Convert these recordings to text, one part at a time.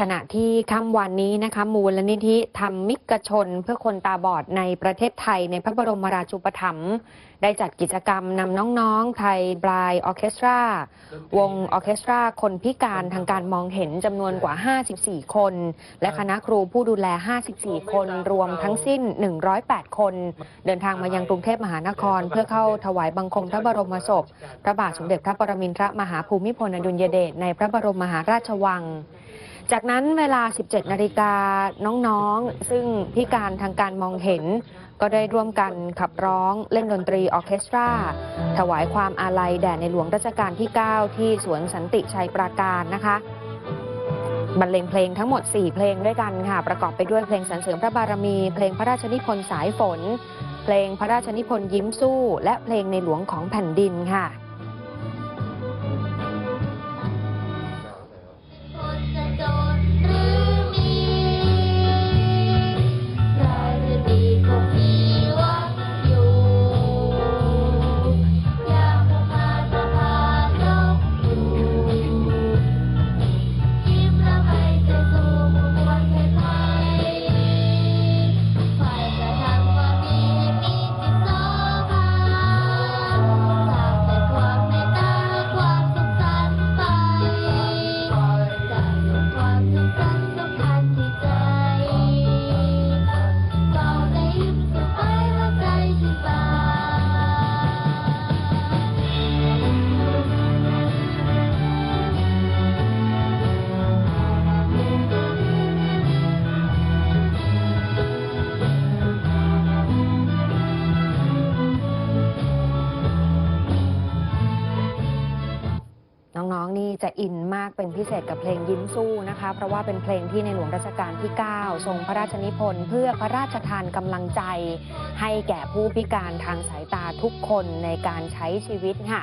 ขณะที่ค่ำวันนี้นะคะมูลนิธิธรรมมิกชน เพื่อคนตาบอดในประเทศไทยในพระบรมราชูปถัมภ์ได้จัดกิจกรรมนำน้องๆ ไทยบรายออเคสตราวงออเคสตราคนพิการทางการมองเห็นจำนวนกว่า 54 คน และคณะครูผู้ดูแล 54 คนรวมทั้งสิ้น 108 คน เดินทางมายังกรุงเทพมหานคร เพื่อเข้าถวายบังคมพระบรมศพ พระบาทสมเด็จพระปรมินทรมหาภูมิพลอดุลยเดชในพระบรมมหาราชวัง จากนั้นเวลา 17 นาฬิกาน้องๆ ซึ่งพิการทางการมองเห็น ก็ได้ร่วมกันขับร้องเล่นดนตรีออเคสตรา ถวายความอาลัยแด่ในหลวงรัชกาลที่ 9 ที่สวนสันติชัยปราการนะคะบรรเลงเพลงทั้งหมด 4 เพลงด้วยกันค่ะ ประกอบไปด้วยเพลงสรรเสริญพระบารมี เพลงพระราชนิพนธ์สายฝน เพลงพระราชนิพนธ์ยิ้มสู้ และเพลงในหลวงของแผ่นดินค่ะ น้องๆ นี่จะอินมากเป็นพิเศษกับเพลงยิ้มสู้นะคะ เพราะว่าเป็นเพลงที่ในหลวงรัชกาลที่ 9 ทรงพระราชนิพนธ์เพื่อพระราชทานกำลังใจ ให้แก่ผู้พิการทางสายตาทุกคนในการใช้ชีวิตค่ะ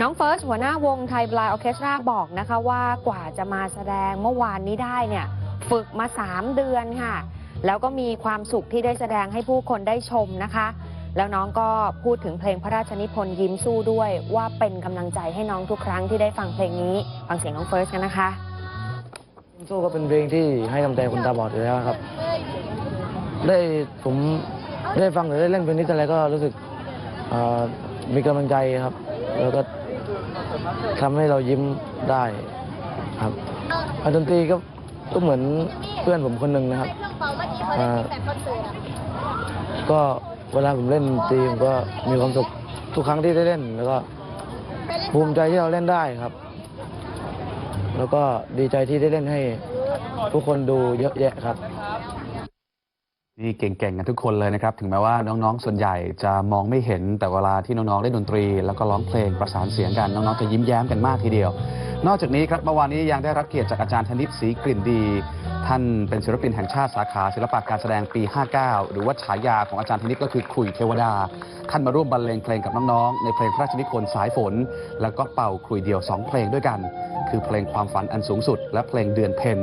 น้องเฟิร์สหัวหน้าวงไทยบลายออเคสตราบอกนะคะว่ากว่าจะมาแสดงเมื่อวานนี้ได้เนี่ยฝึกมา 3 เดือนค่ะ แล้วก็มีความสุขที่ได้แสดงให้ผู้คนได้ชมนะคะ แล้วน้องก็พูดถึงเพลงพระราชนิพนธ์ยิ้มสู้ด้วยว่าเป็นกำลังใจให้น้องทุกครั้งที่ได้ฟังเพลงนี้ ฟังเสียงน้องเฟิร์สกันนะคะสู้ก็เป็นเพลงที่ให้กำลังใจคนตาบอดอยู่แล้วครับ ได้ผมได้ฟังหรือได้เล่นเพลงนี้แต่อะไรก็รู้สึกเอ่อมีกำลังใจครับ แล้วก็ทำให้เรายิ้มได้ครับอะดนตรีก็ก็เหมือนเพื่อนผมคนหนึ่งนะครับอ่าก็ เวลาผมเล่นดนตรีผมก็มีความสุขทุกครั้งที่ได้เล่น แล้วก็ภูมิใจที่เราเล่นได้ครับ แล้วก็ดีใจที่ได้เล่นให้ทุกคนดูเยอะแยะครับนี่เก่งๆกันทุกคนเลยนะครับ ถึงแม้ว่าน้องๆ ส่วนใหญ่จะมองไม่เห็นแต่เวลาที่น้องๆเล่นดนตรี แล้วก็ร้องเพลงประสานเสียงกัน น้องๆจะยิ้มแย้มกันมากทีเดียว นอกจากนี้ครับเมื่อวานนี้ยังได้รับเกียรติจากอาจารย์ธนิตศรีกลิ่นดี ท่านเป็นศิลปินแห่งชาติสาขาศิลปะการแสดงปี 59 หรือว่าฉายาของอาจารย์ธนิตก็คือขุยเทวดา ท่านมาร่วมบรรเลงเพลงกับน้องๆในเพลงพระราชนิพนธ์สายฝน แล้วก็เป่าขุยเดียวสองเพลงด้วยกัน คือเพลงความฝันอันสูงสุด และเพลงเดือนเพ็ญ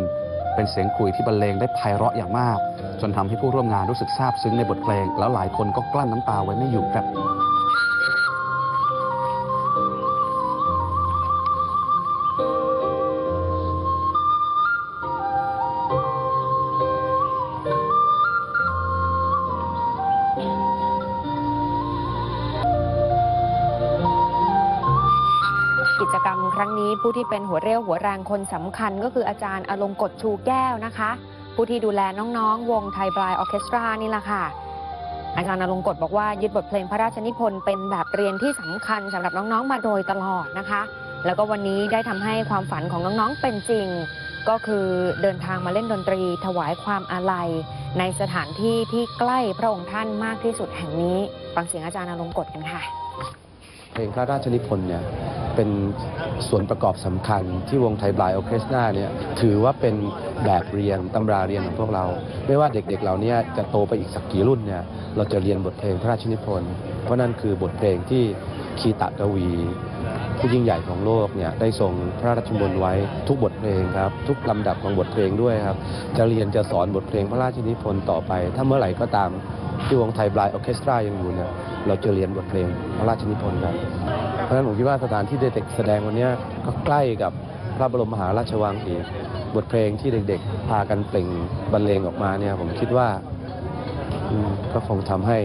เป็นเสียงขุยที่บรรเลงได้ไพเราะอย่างมาก จนทำให้ผู้ร่วมงานรู้สึกซาบซึ้งในบทเพลง แล้วหลายคนก็กลั้นน้ำตาไว้ไม่อยู่ครับ ครั้งนี้ผู้ที่เป็นหัวเรี่ยวหัวแรงคนสำคัญก็คืออาจารย์อลงกฎชูแก้วนะคะ ผู้ที่ดูแลน้องๆ วงไทยบรายออเคสตรานี่แหละค่ะ อาจารย์อลงกฎบอกว่ายึดบทเพลงพระราชนิพนธ์เป็นแบบเรียนที่สำคัญสำหรับน้องๆ มาโดยตลอดนะคะ แล้วก็วันนี้ได้ทำให้ความฝันของน้องๆเป็นจริง ก็คือเดินทางมาเล่นดนตรี ถวายความอาลัย ในสถานที่ที่ใกล้พระองค์ท่านมากที่สุดแห่งนี้ฟังเสียงอาจารย์อลงกฎกันค่ะ เพลงพระราชนิพนธ์เนี่ยเป็นส่วนประกอบสำคัญที่วงไทยบลายออเคสตราเนี่ยถือว่าเป็นแบบเรียนตำราเรียนของพวกเรา ไม่ว่าเด็กๆเราเนี่ยจะโตไปอีกสักกี่รุ่นเนี่ยเราจะเรียนบทเพลงพระราชนิพนธ์เพราะนั่นคือบทเพลงที่คีตะกวี ผู้ยิ่งใหญ่ของโลกเนี่ยได้ทรงพระราชมนไว้ทุกบทเพลงครับ ทุกลำดับของบทเพลงด้วยครับ จะเรียนจะสอนบทเพลงพระราชนิพนธ์ต่อไป ถ้าเมื่อไหร่ก็ตาม ที่วงไทยบลายออร์เคสตรายังอยู่เนี่ยเราจะเรียนบทเพลงพระราชนิพนธ์ครับเพราะฉะนั้นผมคิดว่าสถานที่เด็กแสดงวันเนี้ยก็ใกล้กับพระบรมมหาราชวังอีกบทเพลงที่เด็กๆ พากันเปล่งบรรเลงออกมาเนี่ยผมคิดว่าอืมก็คงทำให้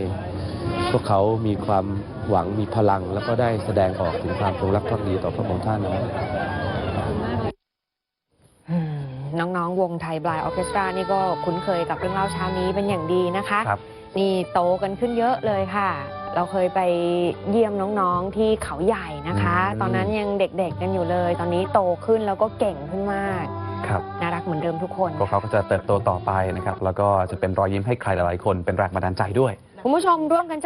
พวกเขามีความหวังมีพลัง แล้วก็ได้แสดงออกถึงความจงรักภักดีต่อพระองค์ท่านนะครับอืมน้องๆ วงไทยบลายออร์เคสตรานี่ก็คุ้นเคยกับเรื่องเล่าเช้านี้เป็นอย่างดีนะคะครับ นี่โตกันขึ้นเยอะเลยค่ะ เราเคยไปเยี่ยมน้องๆที่เขาใหญ่นะคะ อืม ตอนนั้นยังเด็กๆกันอยู่เลย ตอนนี้โตขึ้นแล้วก็เก่งขึ้นมาก ครับ น่ารักเหมือนเดิมทุกคน พวกเขาก็จะเติบโตต่อไปนะครับ แล้วก็จะเป็นรอยยิ้มให้ใครหลายๆคน เป็นแรงบันดาลใจด้วย คุณผู้ชมร่วมกันจัด